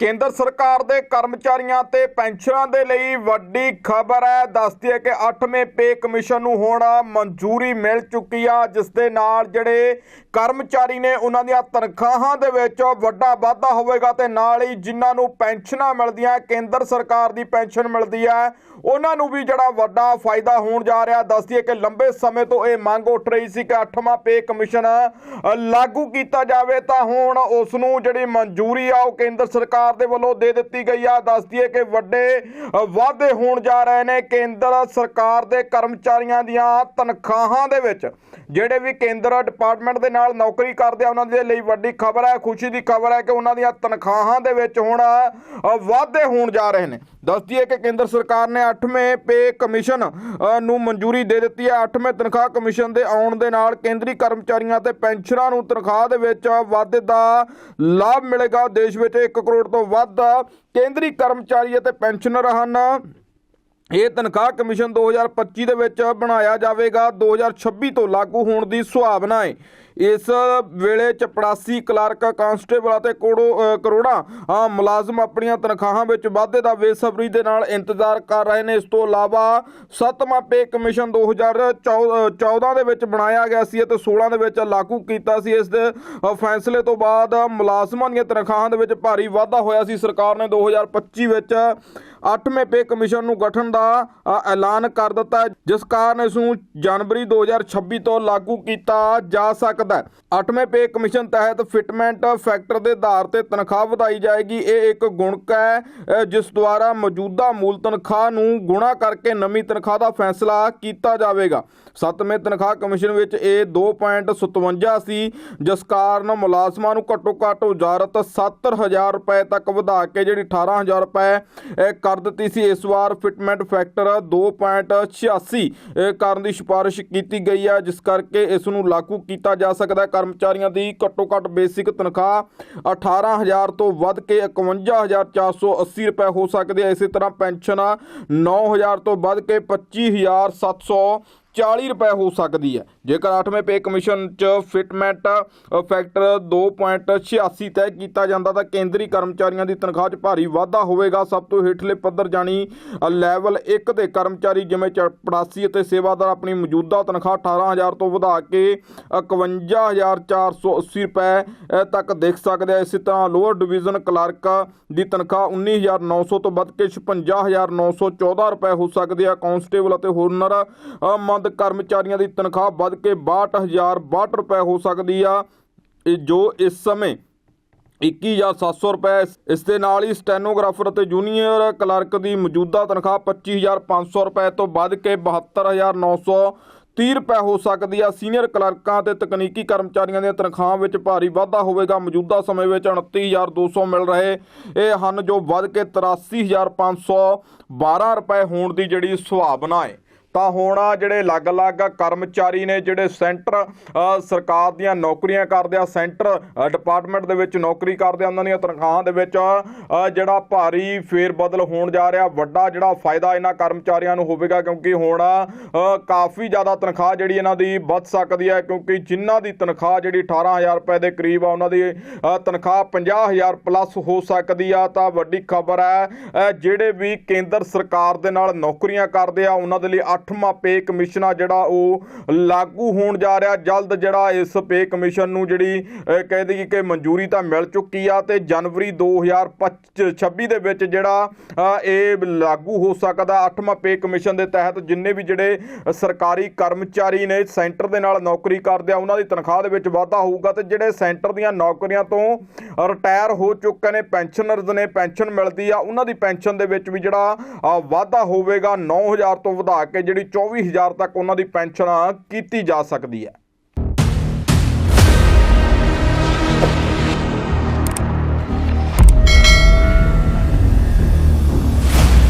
ਕੇਂਦਰ ਸਰਕਾਰ ਦੇ ਕਰਮਚਾਰੀਆਂ ਤੇ ਪੈਨਸ਼ਨਰਾਂ ਦੇ ਲਈ ਵੱਡੀ ਖਬਰ ਹੈ। ਦੱਸਦੀ ਹੈ ਕਿ 8ਵੇਂ ਪੇ ਕਮਿਸ਼ਨ ਨੂੰ ਹੁਣ ਮਨਜ਼ੂਰੀ ਮਿਲ ਚੁੱਕੀ ਆ, ਜਿਸ ਦੇ ਨਾਲ ਜਿਹੜੇ ਕਰਮਚਾਰੀ ਨੇ ਉਹਨਾਂ ਦੀਆਂ ਤਨਖਾਹਾਂ ਦੇ ਵਿੱਚ ਵੱਡਾ ਵਾਧਾ ਹੋਵੇਗਾ ਤੇ ਨਾਲ ਹੀ ਜਿਨ੍ਹਾਂ ਨੂੰ ਪੈਨਸ਼ਨਾਂ ਮਿਲਦੀਆਂ, ਕੇਂਦਰ ਸਰਕਾਰ ਦੀ ਪੈਨਸ਼ਨ ਮਿਲਦੀ ਹੈ, ਉਹਨਾਂ ਨੂੰ ਵੀ ਜਿਹੜਾ ਵੱਡਾ ਫਾਇਦਾ ਹੋਣ ਜਾ ਰਿਹਾ। ਦੱਸਦੀ ਹੈ ਕਿ ਲੰਬੇ ਸਮੇਂ ਤੋਂ ਇਹ ਮੰਗ ਉੱਠ ਰਹੀ ਸੀ ਕਿ 8ਵਾਂ ਪੇ ਕਮਿਸ਼ਨ ਲਾਗੂ ਕੀਤਾ ਜਾਵੇ, ਤਾਂ ਹੁਣ ਉਸ ਨੂੰ ਜਿਹੜੀ ਮਨਜ਼ੂਰੀ ਆ, ਉਹ ਕੇਂਦਰ ਸਰਕਾਰ ਦੇ ਵੱਲੋਂ ਦੇ ਦਿੱਤੀ ਗਈ ਆ। ਦੱਸਦੀ ਹੈ ਕਿ ਵੱਡੇ ਅ, ਵਾਅਦੇ ਹੋਣ ਜਾ ਰਹੇ ਨੇ ਕੇਂਦਰ ਸਰਕਾਰ ਦੇ ਕਰਮਚਾਰੀਆਂ ਦੀਆਂ ਤਨਖਾਹਾਂ ਦੇ ਵਿੱਚ। ਜਿਹੜੇ ਵੀ ਕੇਂਦਰ ਡਿਪਾਰਟਮੈਂਟ ਦੇ ਨਾਲ ਨੌਕਰੀ ਕਰਦੇ ਆ ਉਹਨਾਂ ਦੇ ਲਈ ਵੱਡੀ ਖਬਰ ਹੈ ਖੁਸ਼ੀ ਦੀ ਖਬਰ ਹੈ ਕਿ ਉਹਨਾਂ ਦੀਆਂ ਤਨਖਾਹਾਂ ਦੇ ਵਿੱਚ ਹੁਣ ਅ, ਵਾਧੇ ਹੋਣ ਜਾ ਰਹੇ ਨੇ। ਦੱਸਦੀ ਹੈ ਕਿ ਕੇਂਦਰ ਸਰਕਾਰ ਨੇ 8ਵੇਂ ਪੇ ਕਮਿਸ਼ਨ ਅ, ਨੂੰ ਮਨਜ਼ੂਰੀ ਦੇ ਦਿੱਤੀ ਹੈ। 8ਵੇਂ ਤਨਖਾਹ ਕਮਿਸ਼ਨ ਦੇ ਆਉਣ ਦੇ ਨਾਲ ਕੇਂਦਰੀ ਕਰਮਚਾਰੀਆਂ ਤੇ ਪੈਨਸ਼ਨਰਾਂ ਨੂੰ ਤਨਖਾਹ ਦੇ ਵਿੱਚ ਵਾਧੇ ਦਾ ਲਾਭ ਮਿਲੇਗਾ। ਦੇਸ਼ ਵਿੱਚ 1 ਕਰੋੜ ਤੋਂ ਵੱਧ ਕੇਂਦਰੀ ਕਰਮਚਾਰੀ ਅਤੇ ਪੈਨਸ਼ਨਰ ਹਨ। ਇਹ ਤਨਖਾਹ ਕਮਿਸ਼ਨ 2025 ਦੇ ਵਿੱਚ ਬਣਾਇਆ ਜਾਵੇਗਾ। 2026 ਤੋਂ ਲਾਗੂ ਹੋਣ ਦੀ ਸੰਭਾਵਨਾ ਹੈ। ਇਸ ਵੇਲੇ ਚਪੜਾਸੀ ਕਲਰਕ, ਕਾਂਸਟੇਬਲ ਅਤੇ ਕੋੜੋ ਕਰੋੜਾਂ ਮੁਲਾਜ਼ਮ ਆਪਣੀਆਂ ਤਨਖਾਹਾਂ ਵਿੱਚ ਵਾਧੇ ਦਾ ਬੇਸਬਰੀ ਦੇ ਨਾਲ ਇੰਤਜ਼ਾਰ ਕਰ ਰਹੇ ਨੇ। ਇਸ ਤੋਂ ਇਲਾਵਾ ਸੱਤਵਾਂ ਪੇ ਕਮਿਸ਼ਨ 2014 ਦੇ ਵਿੱਚ ਬਣਾਇਆ ਗਿਆ ਸੀ ਅਤੇ 16 ਦੇ ਵਿੱਚ ਲਾਗੂ ਕੀਤਾ ਸੀ। ਇਸ ਦੇ ਫੈਸਲੇ ਤੋਂ ਬਾਅਦ ਮੁਲਾਜ਼ਮਾਂ ਦੀਆਂ ਤਨਖਾਹਾਂ ਦੇ ਵਿੱਚ ਭਾਰੀ ਵਾਧਾ ਹੋਇਆ ਸੀ। ਸਰਕਾਰ ਨੇ 2025 ਵਿੱਚ 8ਵੇਂ ਪੇ ਕਮਿਸ਼ਨ ਨੂੰ ਗਠਨ ਦਾ ਐਲਾਨ ਕਰ ਦਿੱਤਾ ਜਿਸ ਕਾਰਨ ਇਸ ਨੂੰ ਜਨਵਰੀ 2026 ਤੋਂ ਲਾਗੂ ਕੀਤਾ ਜਾ ਸਕਦਾ ਹੈ। 8ਵੇਂ ਪੇ ਕਮਿਸ਼ਨ ਤਹਿਤ ਫਿਟਮੈਂਟ ਫੈਕਟਰ ਦੇ ਆਧਾਰ ਤੇ ਤਨਖਾਹ ਵਧਾਈ ਜਾਏਗੀ। ਇਹ ਇੱਕ ਗੁਣਕ ਹੈ ਜਿਸ ਦੁਆਰਾ ਮੌਜੂਦਾ ਮੂਲ ਤਨਖਾਹ ਨੂੰ ਗੁਣਾ ਕਰਕੇ ਨਵੀਂ ਤਨਖਾਹ ਦਾ ਫੈਸਲਾ ਕੀਤਾ ਜਾਵੇਗਾ। 7ਵੇਂ ਤਨਖਾਹ ਕਮਿਸ਼ਨ ਵਿੱਚ ਇਹ 2.57 ਸੀ ਜਿਸ ਕਾਰਨ ਮੁਲਾਜ਼ਮਾਂ ਨੂੰ ਘੱਟੋ ਘੱਟ ਉਜਾਰਤ 70000 ਰੁਪਏ ਤੱਕ ਵਧਾ ਕੇ ਜਿਹੜੀ 18000 ਰੁਪਏ ਕਰ ਦਿੱਤੀ ਸੀ। ਇਸ ਵਾਰ ਫਿਟਮੈਂਟ ਫੈਕਟਰ 2.86 ਅ, ਕਰਨ ਦੀ ਸਿਫਾਰਿਸ਼ ਕੀਤੀ ਗਈ ਹੈ ਜਿਸ ਕਰਕੇ ਇਸ ਨੂੰ ਲਾਗੂ ਕੀਤਾ ਜਾ ਸਕਦਾ ਹੈ। ਕਰਮਚਾਰੀਆਂ ਦੀ ਘੱਟੋ ਘੱਟ ਬੇਸਿਕ ਤਨਖਾਹ 18000 ਤੋਂ ਵੱਧ ਕੇ 51480 ਰੁਪਏ ਹੋ ਸਕਦੇ ਹੈ। ਇਸੇ ਤਰ੍ਹਾਂ ਪੈਨਸ਼ਨ 9000 ਤੋਂ ਵੱਧ ਕੇ 25700 40 ਰੁਪਏ ਹੋ ਸਕਦੀ ਹੈ। ਜੇਕਰ 8ਵੇਂ ਪੇ ਕਮਿਸ਼ਨ ਚ ਫਿਟਮੈਂਟ ਫੈਕਟਰ 2.86 ਤੈਅ ਕੀਤਾ ਜਾਂਦਾ ਤਾਂ ਕੇਂਦਰੀ ਕਰਮਚਾਰੀਆਂ ਦੀ ਤਨਖਾਹ 'ਚ ਭਾਰੀ ਵਾਧਾ ਹੋਵੇਗਾ। ਸਭ ਤੋਂ ਹੇਠਲੇ ਪੱਧਰ ਜਾਣੀ ਲੈਵਲ 1 ਦੇ ਕਰਮਚਾਰੀ ਜਿਵੇਂ ਚਪੜਾਸੀ ਅਤੇ ਸੇਵਾਦਾਰ ਆਪਣੀ ਮੌਜੂਦਾ ਤਨਖਾਹ 18000 ਤੋਂ ਵਧਾ ਕੇ 51480 ਰੁਪਏ ਤੱਕ ਦੇਖ ਸਕਦੇ ਆ। ਇਸੇ ਤਰ੍ਹਾਂ ਲੋਅਰ ਡਿਵੀਜ਼ਨ ਕਲਰਕ ਦੀ ਤਨਖਾਹ 19900 ਤੋਂ ਵੱਧ ਕੇ 56914 ਰੁਪਏ ਹੋ ਸਕਦੀ ਹੈ। ਕਾਂਸਟੇਬਲ ਅਤੇ ਹੋਰਨਰ ਅ, ਮੰਦ ਕਰਮਚਾਰੀਆਂ ਦੀ ਤਨਖਾਹ ਵੱਧ ਕੇ 62062 ਰੁਪਏ ਹੋ ਸਕਦੀ ਆ। ਇਹ ਜੋ ਇਸ ਸਮੇਂ 21700 ਰੁਪਏ ਇਸ ਦੇ ਨਾਲ ਹੀ ਸਟੈਨੋਗ੍ਰਾਫਰ ਅਤੇ ਜੂਨੀਅਰ ਕਲਰਕ ਦੀ ਮੌਜੂਦਾ ਤਨਖਾਹ 25500 ਰੁਪਏ ਤੋਂ ਵੱਧ ਕੇ 72930 ਰੁਪਏ ਹੋ ਸਕਦੀ ਆ। ਸੀਨੀਅਰ ਕਲਰਕਾਂ ਤੇ ਤਕਨੀਕੀ ਕਰਮਚਾਰੀਆਂ ਦੀਆਂ ਤਨਖਾਹਾਂ ਵਿੱਚ ਭਾਰੀ ਵਾਧਾ ਹੋਵੇਗਾ। ਮੌਜੂਦਾ ਸਮੇਂ ਵਿੱਚ 29200 ਮਿਲ ਰਹੇ। ਇਹ ਹਨ ਜੋ ਵੱਧ ਕੇ 83512 ਰੁਪਏ ਹੋਣ ਦੀ ਜਿਹੜੀ ਸੁਭਾਵਨਾ ਹੈ। ਤਾਂ ਹੁਣ ਜਿਹੜੇ ਅਲੱਗ-ਅਲੱਗ ਕਰਮਚਾਰੀ ਨੇ ਜਿਹੜੇ ਸੈਂਟਰ ਸਰਕਾਰ ਦੀਆਂ ਨੌਕਰੀਆਂ ਕਰਦੇ ਆ ਸੈਂਟਰ ਡਿਪਾਰਟਮੈਂਟ ਦੇ ਵਿੱਚ ਨੌਕਰੀ ਕਰਦੇ ਆ ਉਹਨਾਂ ਦੀਆਂ ਤਨਖਾਹਾਂ ਦੇ ਵਿੱਚ ਜਿਹੜਾ ਭਾਰੀ ਫੇਰ ਬਦਲ ਹੋਣ ਜਾ ਰਿਹਾ ਵੱਡਾ ਜਿਹੜਾ ਫਾਇਦਾ ਇਹਨਾਂ ਕਰਮਚਾਰੀਆਂ ਨੂੰ ਹੋਵੇਗਾ ਕਿਉਂਕਿ ਹੁਣ ਕਾਫੀ ਜ਼ਿਆਦਾ ਤਨਖਾਹ ਜਿਹੜੀ ਇਹਨਾਂ ਦੀ ਵੱਧ ਸਕਦੀ ਹੈ ਕਿਉਂਕਿ ਜਿਨ੍ਹਾਂ ਦੀ ਤਨਖਾਹ ਜਿਹੜੀ 18000 ਰੁਪਏ ਦੇ ਕਰੀਬ ਆ ਉਹਨਾਂ ਦੀ ਅ, ਤਨਖਾਹ 50000 ਪਲੱਸ ਹੋ ਸਕਦੀ ਆ ਤਾਂ ਵੱਡੀ ਖਬਰ ਹੈ ਜਿਹੜੇ ਵੀ ਕੇਂਦਰ ਸਰਕਾਰ ਦੇ ਨਾਲ ਨੌਕਰੀਆਂ ਕਰਦੇ ਆ ਉਹਨਾਂ ਦੇ ਲਈ 8ਵਾਂ ਪੇ ਕਮਿਸ਼ਨ ਆ ਜਿਹੜਾ ਉਹ ਲਾਗੂ ਹੋਣ ਜਾ ਰਿਹਾ। ਜਲਦ ਜਿਹੜਾ ਇਸ ਪੇ ਕਮਿਸ਼ਨ ਨੂੰ ਜਿਹੜੀ ਕਹਿ ਦਈਏ ਕਿ ਮਨਜ਼ੂਰੀ ਤਾਂ ਮਿਲ ਚੁੱਕੀ ਆ ਤੇ ਜਨਵਰੀ 2026 ਦੇ ਵਿੱਚ ਜਿਹੜਾ ਇਹ ਲਾਗੂ ਹੋ ਸਕਦਾ 8ਵਾਂ ਪੇ ਕਮਿਸ਼ਨ ਦੇ ਤਹਿਤ। ਜਿੰਨੇ ਵੀ ਜਿਹੜੇ ਸਰਕਾਰੀ ਕਰਮਚਾਰੀ ਨੇ, ਸੈਂਟਰ ਦੇ ਨਾਲ ਨੌਕਰੀ ਕਰਦੇ ਆ, ਉਹਨਾਂ ਦੀ ਤਨਖਾਹ ਦੇ ਵਿੱਚ ਵਾਧਾ ਹੋਊਗਾ ਤੇ ਜਿਹੜੇ ਸੈਂਟਰ ਦੀਆਂ ਨੌਕਰੀਆਂ ਤੋਂ ਰਿਟਾਇਰ ਹੋ ਚੁੱਕੇ ਨੇ, ਪੈਨਸ਼ਨਰਜ਼ ਨੇ, ਪੈਨਸ਼ਨ ਮਿਲਦੀ ਆ, ਉਹਨਾਂ ਦੀ ਪੈਨਸ਼ਨ ਦੇ ਵਿੱਚ ਵੀ ਜਿਹੜਾ ਵਾਧਾ ਹੋਵੇਗਾ। 9000 ਤੋਂ ਵਧਾ ਕੇ ਜਿਹੜੀ 24000 ਤੱਕ ਉਹਨਾਂ ਦੀ ਪੈਨਸ਼ਨ ਕੀਤੀ ਜਾ ਸਕਦੀ ਹੈ।